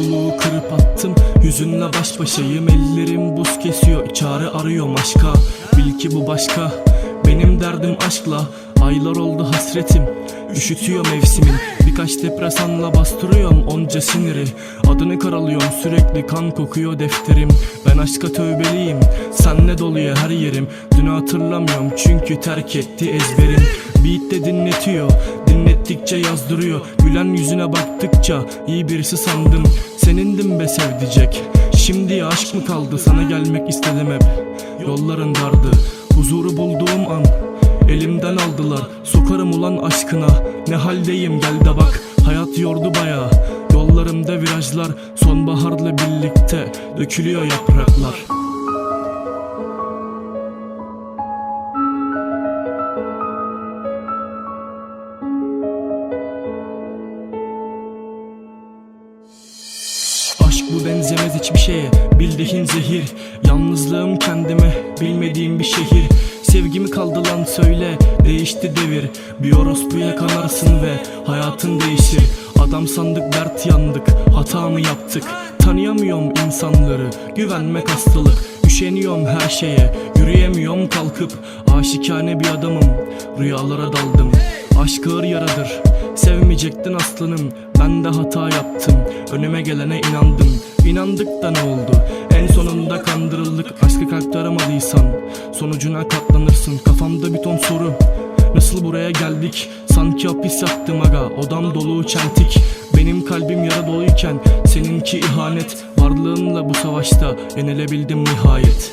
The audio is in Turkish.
Suçluluğu kırıp attım. Yüzünle baş başayım. Ellerim buz kesiyor. Çare arıyorum aşka. Bil ki bu başka. Benim derdim aşkla. Aylar oldu hasretim. Üşütüyor mevsimin Birkaç depresanla bastırıyorum onca siniri. Adını karalıyorum. Sürekli kan kokuyor defterim. Ben aşka tövbeliyim. Senle doluyor her yerim. Dünü hatırlamıyorum çünkü terk etti ezberim Beat de dinletiyor. Dinlettikçe yazdırıyor. Gülen yüzüne baktıkça iyi birisi sandım Senindim be sevdicek. Şimdi aşk mı kaldı? Sana gelmek istedim hep. Yolların dardı. Huzuru bulduğum an Elimden aldılar. Sokarım ulan aşkına. Ne haldeyim? Gel de bak. Hayat yordu baya Yollarımda virajlar Sonbaharla birlikte Dökülüyor yapraklar bu benzemez hiçbir şeye. Bildiğin zehir. Yalnızlığım kendime Bilmediğim bir şehir. Sevgimi kaldı lan söyle Değişti devir. Bir orospuya kanarsın ve Hayatın değişir. Adam sandık dert yandık Hata mı yaptık? Tanıyamıyorum insanları Güvenmek hastalık Üşeniyorum her şeye. Yürüyemiyorum kalkıp Aşikane bir adamım. Rüyalara daldım. Aşk ağır yaradır. Sevmeyecektin aslanım. Ben de hata yaptım. Önüme gelene inandım. İnandık da ne oldu? En sonunda kandırıldık. Aşkı kalpte aramadıysan Sonucuna katlanırsın. Kafamda bir ton soru. Nasıl buraya geldik? Sanki hapis yattım aga. Odam dolu çentik. Benim kalbim yara doluyken Seninki ihanet Varlığınla bu savaşta Yenilebildim nihayet